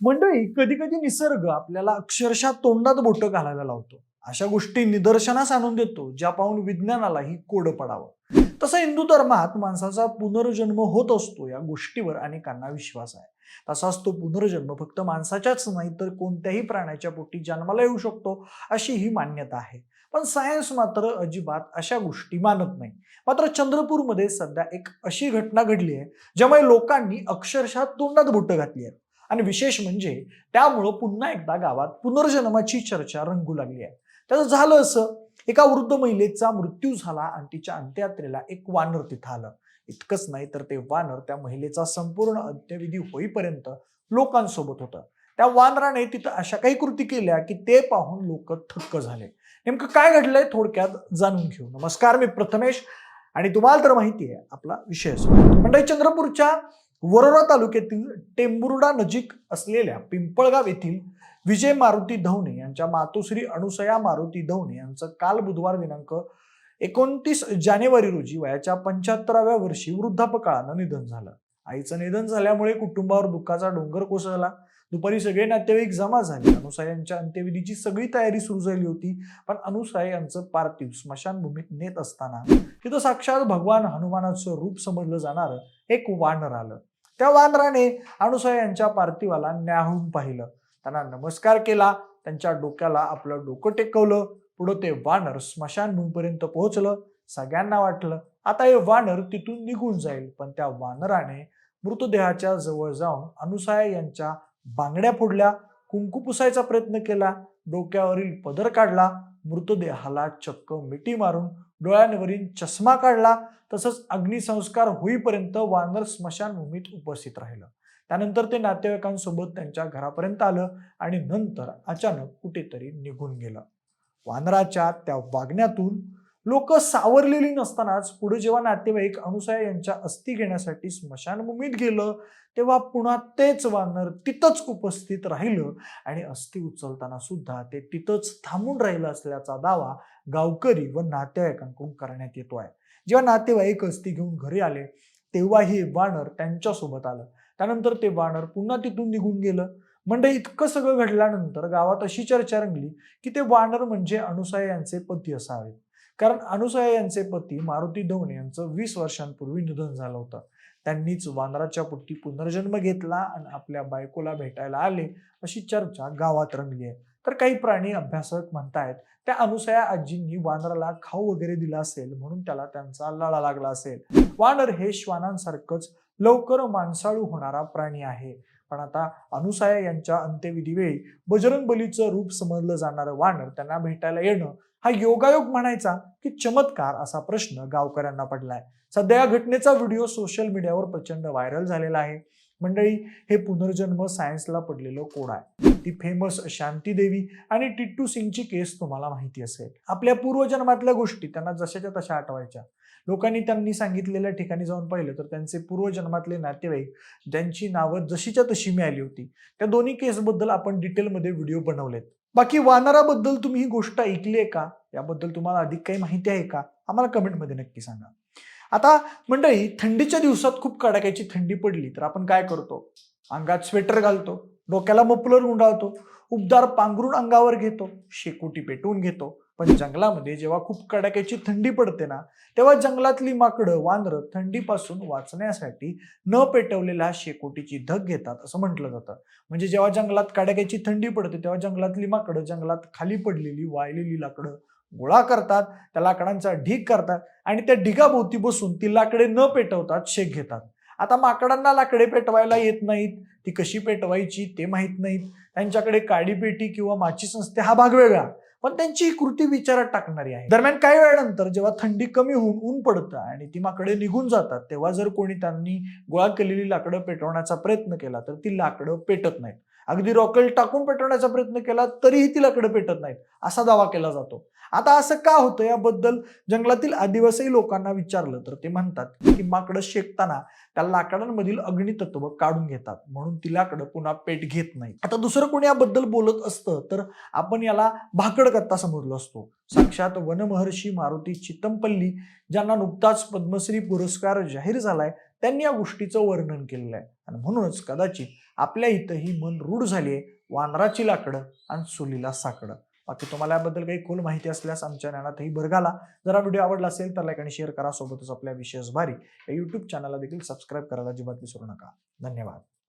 मंडळी कधी कधी निसर्ग आपल्याला अक्षरशः तोंडात बोटं घालायला लावतो. अशा गोष्टी निदर्शनास आणून देतो ज्या पाहून विज्ञानालाही कोड पडावं. तसं हिंदू धर्मात माणसाचा पुनर्जन्म होत असतो या गोष्टीवर अनेकांना विश्वास आहे. तसाच तो पुनर्जन्म फक्त माणसाच्याच नाही तर कोणत्याही प्राण्याच्या पोटी जन्माला येऊ शकतो अशी ही मान्यता आहे. पण सायन्स मात्र अजिबात अशा गोष्टी मानत नाही. मात्र चंद्रपूरमध्ये सध्या एक अशी घटना घडली आहे ज्यामुळे लोकांनी अक्षरशः तोंडात बोटं घातली आहे आणि विशेष म्हणजे त्यामुळं पुन्हा एकदा गावात पुनर्जन्माची चर्चा रंगू लागली आहे. त्याचं झालं असं एका वृद्ध महिलेचा मृत्यू झाला आणि तिच्या अंत्ययात्रेला एक वानर तिथं आलं. इतकंच नाही तर ते वानर त्या महिलेचा संपूर्ण अंत्यविधी होईपर्यंत लोकांसोबत होतं. त्या वानराने तिथं अशा काही कृती केल्या की ते पाहून लोक थक्क झाले. नेमकं काय घडलंय थोडक्यात जाणून घेऊ. नमस्कार मी प्रथमेश आणि तुम्हाला तर माहिती आहे आपला विषय असो म्हणजे चंद्रपूरच्या वरोरा तालुक्यातील टेंबुर्डा नजीक असलेल्या पिंपळगाव येथील विजय मारुती धवणे यांच्या मातोश्री अणुसया मारुती धवणे यांचं काल बुधवार दिनांक एकोणतीस जानेवारी रोजी वयाच्या पंच्याहत्तराव्या वर्षी वृद्धापकाळानं निधन झालं. आईचं निधन झाल्यामुळे कुटुंबावर दुःखाचा डोंगर कोसळला. दुपारी सगळे नातेवाईक जमा झाले. अनुसाय यांच्या अंत्यविधीची सगळी तयारी सुरू झाली होती पण अनुसाय यांचं पार्थिव स्मशानभूमीत नेत असताना तिथं साक्षात भगवान हनुमानाचं रूप समजलं जाणारं एक वानर आलं. त्या वानराने अनुसया यांच्या पार्थिवाला न्याहून पाहिलं. त्यांना नमस्कार केला. त्यांच्या डोक्याला आपलं डोकं टेकवलं. पुढं ते वानर स्मशानभूमीपर्यंत पोहोचलं. सगळ्यांना वाटलं आता हे वानर तिथून निघून जाईल. पण त्या वानराने मृतदेहाच्या जवळ जाऊन अनुसाया यांच्या बांगड्या फोडल्या. कुंकू पुसायचा प्रयत्न केला. डोक्यावरील पदर काढला. मृतदेहाला चक्क मिठी मारून डोळ्यांवरील चष्मा काढला तसंच अग्निसंस्कार होईपर्यंत वानर स्मशानभूमीत उपस्थित राहिलं. त्यानंतर ते नातेवाईकांसोबत त्यांच्या घरापर्यंत आलं आणि नंतर अचानक कुठेतरी निघून गेलं. वानराच्या त्या वागण्यातून लोक सावरलेली नसतानाच पुढे जेव्हा नातेवाईक अनुसया यांच्या अस्थि घेण्यासाठी स्मशानभूमीत गेलं तेव्हा पुन्हा तेच वानर तिथंच उपस्थित राहिलं आणि अस्थि उचलताना सुद्धा ते तिथंच थांबून राहिलं असल्याचा दावा गावकरी व नातेवाईकांकडून करण्यात येतो आहे. जेव्हा नातेवाईक अस्थि घेऊन घरी आले तेव्हा हे वानर त्यांच्यासोबत आलं. त्यानंतर ते वानर पुन्हा तिथून निघून गेलं. म्हणजे इतकं सगळं घडल्यानंतर गावात अशी चर्चा रंगली की ते वानर म्हणजे अनुसया यांचे पती असावेत. कारण अनुसया यांचे पती मारुती धवणे यांचं वीस वर्षांपूर्वी निधन झालं होतं. त्यांनीच वानराच्या पोटी पुनर्जन्म घेतला आणि आपल्या बायकोला भेटायला आले अशी चर्चा गावात रंगली आहे. तर काही प्राणी अभ्यासक म्हणतायत त्या अनुसया आजींनी वानराला खाऊ वगैरे दिला असेल म्हणून त्याला त्यांचा लळा लागला असेल. वानर हे श्वानांसारखंच लवकर माणसाळू होणारा प्राणी आहे. पण आता अनुसया यांच्या अंत्यविधीवेळी बजरंग बलीचं रूप समजलं जाणारं वानर त्यांना भेटायला येणं हा योगायोग म्हणायचा की चमत्कार असा प्रश्न गावकऱ्यांना पडलाय. सध्या या घटनेचा व्हिडिओ सोशल मीडियावर प्रचंड व्हायरल झालेला आहे. मंडळी हे पुनर्जन्म सायन्सला पडलेलं कोड आहे. ती फेमस शांती देवी आणि टिट्टू सिंगची केस तुम्हाला माहिती असेल. आपल्या पूर्वजन्मातल्या गोष्टी त्यांना जशाच्या तशा आठवायच्या. लोकांनी त्यांनी सांगितलेल्या ठिकाणी जाऊन पाहिलं तर त्यांचे पूर्वजन्मातले नातेवाईक ज्यांची नावं जशीच्या तशी मिळाली होती त्या दोन्ही केसबद्दल आपण डिटेलमध्ये व्हिडिओ बनवलेत. बाकी वानराबद्दल तुम्ही ही गोष्ट ऐकली आहे का? याबद्दल तुम्हाला अधिक काही माहिती आहे का? आम्हाला कमेंटमध्ये नक्की सांगा. आता मंडळी थंडीच्या दिवसात खूप कडाक्याची थंडी पडली तर आपण काय करतो? अंगात स्वेटर घालतो डोक्याला मफलर गुंडाळतो उबदार पांघरून अंगावर घेतो शेकोटी पेटवून घेतो पण जंगलामध्ये जेव्हा खूप कडाक्याची थंडी पडते ना तेव्हा जंगलातली माकडं वानरं थंडीपासून वाचण्यासाठी न पेटवलेल्या शेकोटीची धग घेतात असं म्हटलं जातं. म्हणजे जेव्हा जंगलात कडाक्याची थंडी पडते तेव्हा जंगलातली माकडं जंगलात खाली पडलेली वाळलेली लाकडं गोळा करतात त्या लाकडांचा ढीग करतात आणि त्या ढिगाभोवती बसून ती लाकडे न पेटवतात शेक घेतात. आता माकडांना लाकडे पेटवायला येत नाहीत ती कशी पेटवायची ते माहीत नाहीत. त्यांच्याकडे काडीपेटी किंवा माचीस नसते हा भाग वेगळा. पण त्यांची ही कृती विचारात टाकणारी आहे. दरम्यान काही वेळानंतर जेव्हा थंडी कमी होऊन ऊन पडतं आणि ती माकडे निघून जातात तेव्हा जर कोणी त्यांनी गोळा केलेली लाकडं पेटवण्याचा प्रयत्न केला तर ती लाकडं पेटत नाहीत. अगदी रॉकेल टाकून पेटवण्याचा प्रयत्न केला तरीही ती लाकडं पेटत नाहीत असा दावा केला जातो. आता असं का होतं याबद्दल जंगलातील आदिवासी लोकांना विचारलं तर ते म्हणतात की माकडं शेकताना त्या लाकडांमधील अग्नितत्व काढून घेतात. म्हणून ती लाकडं पुन्हा पेट घेत नाही आता दुसरं कोणी याबद्दल बोलत असतं तर आपण याला भाकड कत्ता समजलो असतो. साक्षात वनमहर्षी मारुती चितमपल्ली ज्यांना नुकताच पद्मश्री पुरस्कार जाहीर झालाय त्यांनी या गोष्टीचं वर्णन केलेलं आहे. आणि म्हणूनच कदाचित आपल्या इथं ही मन रूढ झाली आहे वानराची लाकडं आणि सुलीला साकडं. बाकी तुम्हाला याबद्दल काही खोल माहिती असल्यास आमच्या ज्ञानातही भर जर हा व्हिडिओ आवडला असेल तर लाईक आणि शेअर करा. सोबतच आपल्या विशेष भारी या युट्यूब चॅनलला देखील सबस्क्राईब करायला अजिबात विसरू नका. धन्यवाद.